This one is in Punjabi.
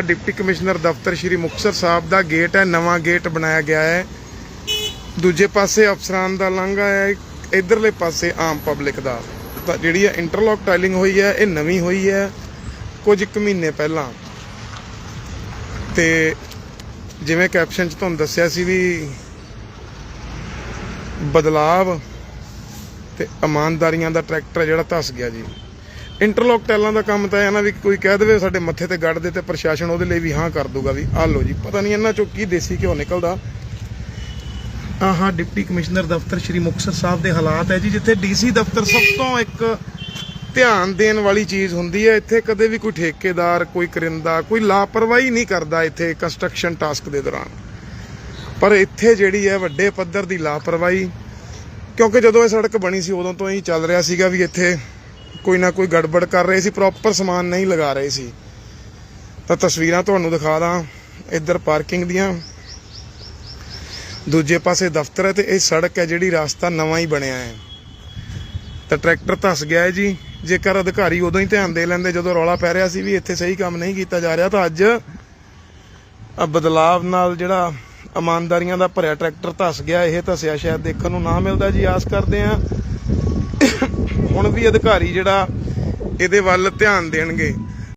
ਆਹ ਡਿਪਟੀ ਕਮਿਸ਼ਨਰ ਦਫ਼ਤਰ ਸ਼੍ਰੀ ਮੁਕਤਸਰ ਸਾਹਿਬ ਦਾ ਗੇਟ ਹੈ, ਨਵਾਂ ਗੇਟ ਬਣਾਇਆ ਗਿਆ ਹੈ। ਦੂਜੇ ਪਾਸੇ ਅਫਸਰਾਂ ਦਾ ਲਾਂਘਾ ਹੈ, ਇਧਰਲੇ ਪਾਸੇ ਆਮ ਪਬਲਿਕ ਦਾ। ਤਾਂ ਜਿਹੜੀ ਹੈ ਇੰਟਰਲੌਕ ਟਾਈਲਿੰਗ ਹੋਈ ਹੈ, ਇਹ ਨਵੀਂ ਹੋਈ ਹੈ, ਕੁਝ ਕੁ ਮਹੀਨੇ ਪਹਿਲਾਂ। ਤੇ ਜਿਵੇਂ ਕੈਪਸ਼ਨ ਚ ਤੁਹਾਨੂੰ ਦੱਸਿਆ ਸੀ ਵੀ ਬਦਲਾਵ ਤੇ ਇਮਾਨਦਾਰੀਆਂ ਦਾ ਟਰੈਕਟਰ ਜਿਹੜਾ ਧਸ ਗਿਆ ਜੀ। ਇੰਟਰਲੌਕ ਟੈਲਾਂ ਦਾ ਕੰਮ ਤਾਂ ਇਹ ਵੀ ਕੋਈ ਕਹਿ ਦੇਵੇ ਸਾਡੇ ਮੱਥੇ ਤੇ ਗੱਡ ਦੇ ਤੇ ਪ੍ਰਸ਼ਾਸਨ ਉਹਦੇ ਲਈ ਵੀ ਹਾਂ ਕਰ ਦੂਗਾ ਵੀ ਆ ਲਓ ਜੀ। ਪਤਾ ਨਹੀਂ ਇਹਨਾਂ ਚੋਂ ਕੀ ਦੇਸੀ ਘਿਓ ਨਿਕਲਦਾ। ਆਹ ਡਿਪਟੀ ਕਮਿਸ਼ਨਰ ਦਫ਼ਤਰ ਸ਼੍ਰੀ ਮੁਕਤਸਰ ਸਾਹਿਬ ਦੇ ਹਾਲਾਤ ਹੈ ਜੀ, ਜਿੱਥੇ ਡੀਸੀ ਦਫ਼ਤਰ ਸਭ ਤੋਂ ਇੱਕ ਧਿਆਨ ਦੇਣ ਵਾਲੀ ਚੀਜ਼ ਹੁੰਦੀ ਹੈ। ਇੱਥੇ ਕਦੇ ਵੀ ਕੋਈ ਠੇਕੇਦਾਰ, ਕੋਈ ਕਰਿੰਦਾ, ਕੋਈ ਲਾਪਰਵਾਹੀ ਨਹੀਂ ਕਰਦਾ ਇੱਥੇ ਕੰਸਟਰਕਸ਼ਨ ਟਾਸਕ ਦੇ ਦੌਰਾਨ। ਪਰ ਇੱਥੇ ਜਿਹੜੀ ਹੈ ਵੱਡੇ ਪੱਧਰ ਦੀ ਲਾਪਰਵਾਹੀ, ਕਿਉਂਕਿ ਜਦੋਂ ਇਹ ਸੜਕ ਬਣੀ ਸੀ ਉਦੋਂ ਤੋਂ ਹੀ ਚੱਲ ਰਿਹਾ ਸੀਗਾ ਵੀ ਇੱਥੇ ਕੋਈ ਨਾ ਕੋਈ ਗੜਬੜ ਕਰ ਰਹੇ ਸੀ ਪ੍ਰੋਪਰ ਸਮਾਨ ਨਹੀਂ ਲਗਾ ਰਹੇ ਸੀ। ਤਾਂ ਤਸਵੀਰਾਂ ਤੁਹਾਨੂੰ ਦਿਖਾ ਦਾਂ, ਇੱਧਰ ਪਾਰਕਿੰਗ ਦੀਆਂ। ਦੂਜੇ ਪਾਸੇ ਦਫ਼ਤਰ ਹੈ ਤੇ ਇਹ ਸੜਕ ਹੈ ਜਿਹੜੀ ਰਸਤਾ ਨਵਾਂ ਹੀ ਬਣਿਆ ਹੈ। ਤਾਂ ਟਰੈਕਟਰ ਧਸ ਗਿਆ ਹੈ ਜੀ। ਜੇਕਰ ਅਧਿਕਾਰੀ ਉਦੋਂ ਹੀ ਧਿਆਨ ਦੇ ਲੈਂਦੇ ਜਦੋਂ ਰੌਲਾ ਪੈ ਰਿਹਾ ਸੀ ਵੀ ਇੱਥੇ ਸਹੀ ਕੰਮ ਨਹੀਂ ਕੀਤਾ ਜਾ ਰਿਹਾ, ਤਾਂ ਅੱਜ ਬਦਲਾਵ ਨਾਲ ਜਿਹੜਾ ਇਮਾਨਦਾਰੀਆਂ ਦਾ ਭਰਿਆ ਟਰੈਕਟਰ ਧਸ ਗਿਆ, ਇਹ ਧਸਿਆ ਸ਼ਾਇਦ ਦੇਖਣ ਨੂੰ ਨਾ ਮਿਲਦਾ ਜੀ। ਆਸ ਕਰਦੇ ਆ ਹੁਣ ਵੀ ਅਧਿਕਾਰੀ ਜਿਹੜਾ ਇਹਦੇ ਵੱਲ ਧਿਆਨ ਦੇਣਗੇ।